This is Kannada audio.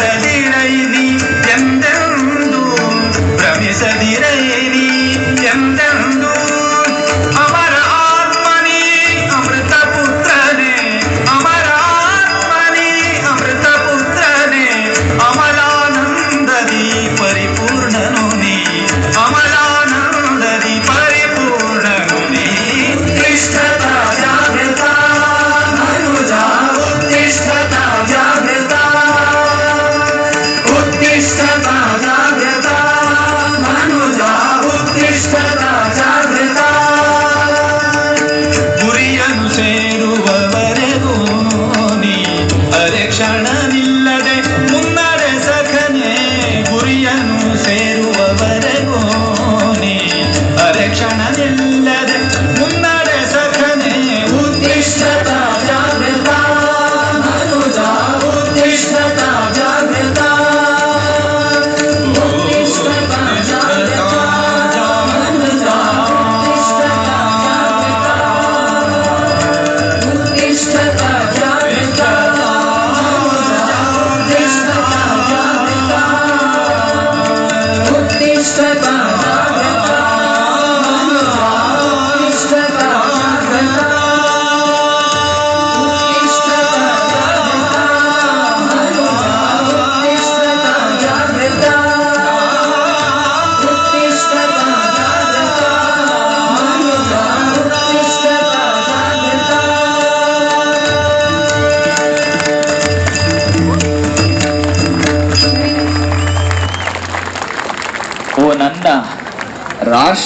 சதிரைத ಕ್ಷಣವಿಲ್ಲದೆ ಮುನ್ನಡೆ ಸಖನೆ ಗುರಿಯನ್ನು ಸೇರುವವರೆಗೂ ನೀ ಅರೆ ಕ್ಷಣವಿಲ್ಲ রাস